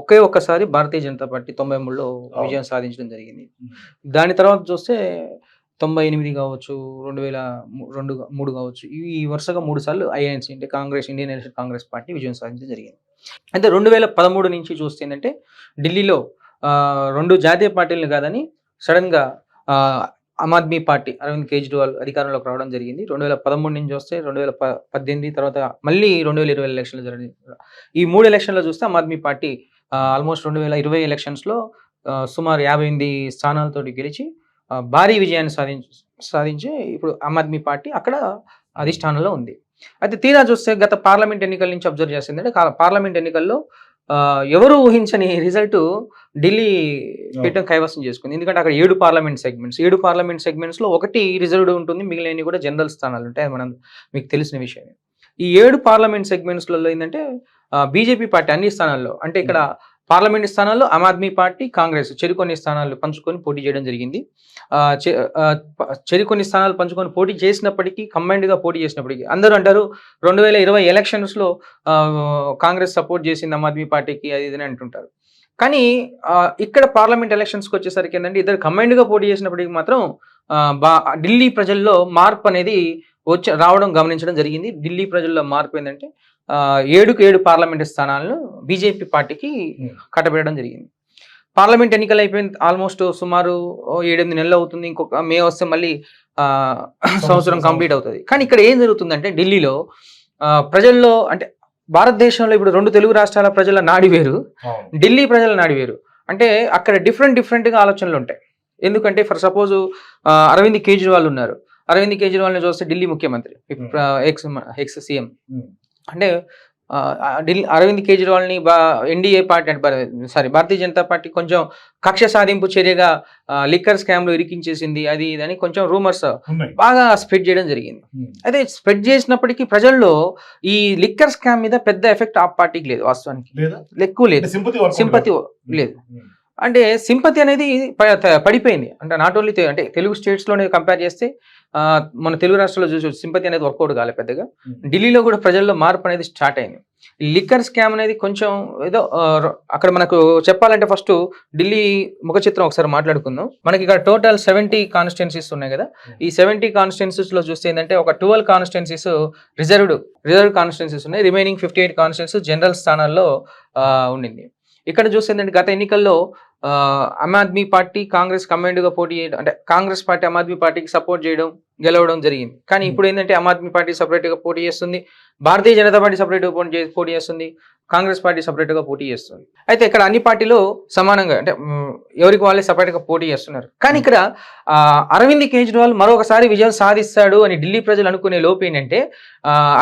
ఒకే ఒక్కసారి భారతీయ జనతా పార్టీ తొంభై మూడులో విజయం సాధించడం జరిగింది. దాని తర్వాత చూస్తే తొంభై ఎనిమిది కావచ్చు రెండు వేల రెండు మూడు కావచ్చు ఇవి ఈ వరుసగా మూడు సార్లు ఐఎన్సీ అంటే Congress Indian National Congress party విజయం సాధించడం జరిగింది. అయితే రెండు వేల పదమూడు నుంచి చూస్తే ఏంటంటే ఢిల్లీలో రెండు జాతీయ పార్టీలను కాదని సడన్గా ఆమ్ ఆద్మీ పార్టీ అరవింద్ కేజ్రీవాల్ అధికారంలోకి రావడం జరిగింది. రెండు వేల పదమూడు నుంచి వస్తే రెండు వేల పద్దెనిమిది తర్వాత మళ్ళీ రెండు వేల ఇరవై ఎలక్షన్లు జరిగింది ఈ మూడు ఎలక్షన్లో చూస్తే ఆమ్ ఆద్మీ పార్టీ ఆల్మోస్ట్ రెండు వేల ఇరవై ఎలక్షన్స్లో సుమారు యాభై ఎనిమిది స్థానాలతోటి గెలిచి భారీ విజయాన్ని సాధించి సాధించి ఇప్పుడు ఆమ్ ఆద్మీ పార్టీ అక్కడ అధిష్టానంలో ఉంది. అయితే తీరా చూస్తే గత పార్లమెంట్ ఎన్నికల నుంచి అబ్జర్వ్ చేసిందంటే కా- పార్లమెంట్ ఎన్నికల్లో ఎవరు ఊహించని రిజల్ట్ ఢిల్లీ పీఠం కైవసం చేసుకుంది. ఎందుకంటే అక్కడ ఏడు పార్లమెంట్ సెగ్మెంట్స్ ఏడు పార్లమెంట్ సెగ్మెంట్స్లో ఒకటి రిజర్వ్డ్ ఉంటుంది మిగిలినవి కూడా జనరల్ స్థానాలు ఉంటాయి. అది మనం మీకు తెలిసిన విషయమే. ఈ ఏడు పార్లమెంట్ సెగ్మెంట్స్లలో ఏంటంటే బీజేపీ పార్టీ అన్ని స్థానాల్లో అంటే ఇక్కడ పార్లమెంట్ స్థానాల్లో ఆమ్ ఆద్మీ పార్టీ కాంగ్రెస్ చెరికొన్ని స్థానాలు పంచుకొని పోటీ చేయడం జరిగింది. ఆ, చె- ఆ, ప- చెరికొన్ని స్థానాలు పంచుకొని పోటీ చేసినప్పటికీ combined గా పోటీ చేసినప్పటికీ అందరూ అంటారు రెండు వేల ఇరవై ఎలక్షన్స్లో కాంగ్రెస్ సపోర్ట్ చేసింది ఆమ్ ఆద్మీ పార్టీకి అది ఇది అని అంటుంటారు. కానీ ఇక్కడ పార్లమెంట్ ఎలక్షన్స్కి వచ్చేసరికి ఏంటంటే ఇద్దరు combined గా పోటీ చేసినప్పటికీ మాత్రం బా ఢిల్లీ ప్రజల్లో మార్పు అనేది వచ్చి రావడం గమనించడం జరిగింది. ఢిల్లీ ప్రజల్లో మార్పు ఏంటంటే ఏడుకు ఏడు పార్లమెంట్ స్థానాలను బీజేపీ పార్టీకి Hmm. కట్టబెట్టడం జరిగింది. పార్లమెంట్ ఎన్నికలు అయిపోయింది ఆల్మోస్ట్ సుమారు ఏడెనిమిది నెలలు అవుతుంది. ఇంకొక మే వస్తే మళ్ళీ సంవత్సరం కంప్లీట్ అవుతుంది. కానీ ఇక్కడ ఏం జరుగుతుందంటే ఢిల్లీలో ప్రజల్లో అంటే భారతదేశంలో ఇప్పుడు రెండు తెలుగు రాష్ట్రాల ప్రజల నాడి వేరు. ఢిల్లీ ప్రజల నాడి వేరు. అంటే అక్కడ డిఫరెంట్ డిఫరెంట్గా ఆలోచనలు ఉంటాయి. ఎందుకంటే ఫర్ సపోజ్ అరవింద్ కేజ్రీవాల్ ఉన్నారు. అరవింద్ కేజ్రీవాల్ని చూస్తే ఢిల్లీ ముఖ్యమంత్రి. Hmm. Ex ex CM. Hmm. అంటే అరవింద్ కేజ్రీవాల్ని బా ఎన్డీఏ పార్టీ అంటే సారీ భారతీయ జనతా పార్టీ కొంచెం కక్ష సాధింపు చర్యగా లిక్కర్ స్కామ్లో ఇరికించేసింది అది ఇది అని కొంచెం రూమర్స్ బాగా స్ప్రెడ్ చేయడం జరిగింది. అయితే స్ప్రెడ్ చేసినప్పటికీ ప్రజల్లో ఈ లిక్కర్ స్కామ్ మీద పెద్ద ఎఫెక్ట్ ఆ పార్టీకి లేదు వాస్తవానికి ఎక్కువ లేదు సింపతి. లేదు. అంటే సింపతి అనేది పడిపోయింది. అంటే నాట్ ఓన్లీ అంటే తెలుగు స్టేట్స్లోనే కంపేర్ చేస్తే మన తెలుగు రాష్ట్రాల్లో చూసి సింపతి అనేది వర్కౌట్ కాలే పెద్దగా. ఢిల్లీలో కూడా ప్రజల్లో మార్పు అనేది స్టార్ట్ అయింది. లిక్కర్ స్కామ్ అనేది కొంచెం ఏదో అక్కడ మనకు చెప్పాలంటే ఫస్ట్ ఢిల్లీ ముఖ చిత్రం ఒకసారి మాట్లాడుకుందాం. మనకి ఇక్కడ టోటల్ సెవెంటీ కాన్స్టిట్యున్సీస్ ఉన్నాయి కదా. ఈ సెవెంటీ కాన్స్టిట్యున్సీస్లో చూస్తే ఏంటంటే ఒక twelve constituencies reserved reserve constituencies ఉన్నాయి. Remaining fifty eight constituencies general స్థానాల్లో ఉండింది. ఇక్కడ చూస్తే గత ఎన్నికల్లో ఆమ్ ఆద్మీ పార్టీ కాంగ్రెస్ combined గా పోటీ చేయడం అంటే కాంగ్రెస్ పార్టీ ఆమ్ ఆద్మీ పార్టీకి సపోర్ట్ చేయడం గెలవడం జరిగింది. కానీ. ఇప్పుడు ఏంటంటే ఆమ్ ఆద్మీ పార్టీ separate గా పోటీ చేస్తుంది భారతీయ జనతా పార్టీ separate గా పోటీ పోటీ చేస్తుంది కాంగ్రెస్ పార్టీ separate గా పోటీ చేస్తుంది. అయితే ఇక్కడ అన్ని పార్టీలు సమానంగా అంటే ఎవరికి వాళ్ళే separate గా పోటీ చేస్తున్నారు. కానీ ఇక్కడ అరవింద్ కేజ్రీవాల్ మరొకసారి విజయం సాధిస్తాడు అని ఢిల్లీ ప్రజలు అనుకునే లోపు ఏంటంటే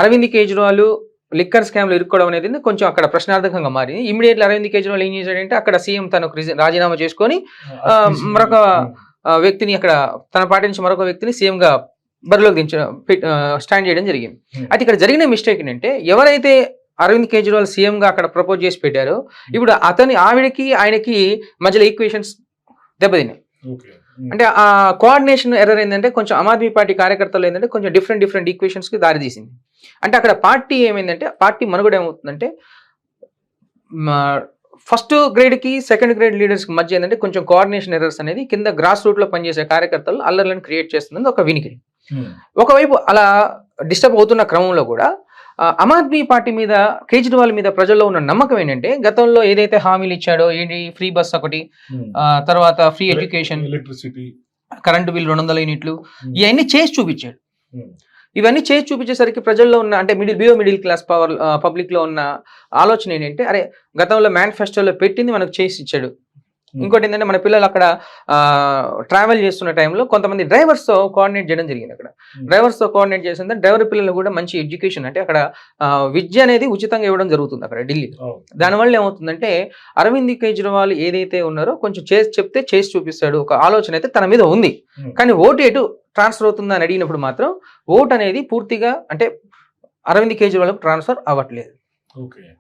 అరవింద్ కేజ్రీవాల్ లిక్కర్ స్కామ్లో ఇరుక్కోవడం అనేది కొంచెం అక్కడ ప్రశ్నార్థకంగా మారింది. ఇమీడియట్లీ అరవింద్ కేజ్రీవాల్ ఏం చేశాడంటే అక్కడ సీఎం తనకు రిజ- రాజీనామా చేసుకొని మరొక వ్యక్తిని అక్కడ తన పార్టీ నుంచి మరొక వ్యక్తిని సీఎం గా బరిలోకి దించడం స్టాండ్ చేయడం జరిగింది. Hmm. అయితే ఇక్కడ జరిగిన మిస్టేక్ ఏంటంటే ఎవరైతే అరవింద్ కేజ్రీవాల్ సీఎం గా అక్కడ ప్రపోజ్ చేసి పెట్టారో ఇప్పుడు అతని ఆవిడకి ఆయనకి మధ్యలో ఈక్వేషన్స్ దెబ్బతిన్నాయి. ఉమ్. అంటే ఆ కోఆర్డినేషన్ ఎర్రర్ ఏంటంటే కొంచెం ఆమ్ ఆద్మీ పార్టీ కార్యకర్తలు ఏంటంటే కొంచెం డిఫరెంట్ డిఫరెంట్ ఈక్వేషన్స్కి దారి తీసింది అంటే అక్కడ పార్టీ ఏమైందంటే పార్టీ మనుగడ ఏమవుతుందంటే ఫస్ట్ గ్రేడ్కి సెకండ్ గ్రేడ్ లీడర్స్కి మధ్య ఏంటంటే కొంచెం కోఆర్డినేషన్ ఎర్రర్స్ అనేది కింద గ్రాస్ రూట్లో పనిచేసే కార్యకర్తలు అల్లర్లను క్రియేట్ చేస్తుంది ఒక వినికిడి ఉమ్. ఒకవైపు అలా డిస్టర్బ్ అవుతున్న క్రమంలో కూడా ఆమ్ ఆద్మీ పార్టీ మీద కేజ్రీవాల్ మీద ప్రజల్లో ఉన్న నమ్మకం ఏంటంటే గతంలో ఏదైతే హామీలు ఇచ్చాడో ఏంటి ఫ్రీ బస్ ఒకటి. ఆ, తర్వాత free education electricity current bill రెండు వందల యూనిట్లు ఉమ్. ఇవన్నీ చేసి చూపించాడు. ఇవన్నీ చేసి చూపించేసరికి ప్రజల్లో ఉన్న అంటే middle below middle class power పబ్లిక్లో ఉన్న ఆలోచన ఏంటంటే అరే గతంలో మేనిఫెస్టోలో పెట్టింది మనకు చేసి ఇచ్చాడు ఉమ్. ఇంకోటి ఏంటంటే మన పిల్లలు అక్కడ ట్రావెల్ చేస్తున్న టైంలో కొంతమంది డ్రైవర్స్తో కోఆర్డినేట్ చేయడం జరిగింది అక్కడ Hmm. డ్రైవర్స్తో కోఆర్డినేట్ చేసింది డ్రైవర్ పిల్లలు కూడా మంచి ఎడ్యుకేషన్ అంటే అక్కడ విద్య అనేది ఉచితంగా ఇవ్వడం జరుగుతుంది అక్కడ ఢిల్లీ. దానివల్ల ఏమవుతుందంటే అరవింద్ కేజ్రీవాల్ ఏదైతే ఉన్నారో కొంచెం చేసి చెప్తే చేసి చూపిస్తాడు ఒక ఆలోచన అయితే తన మీద ఉంది. కానీ ఓటు ఎటు ట్రాన్స్ఫర్ అవుతుందా అని అడిగినప్పుడు మాత్రం ఓట్ అనేది పూర్తిగా అంటే అరవింద్ కేజ్రీవాల్కి ట్రాన్స్ఫర్ అవ్వట్లేదు. ఓకే.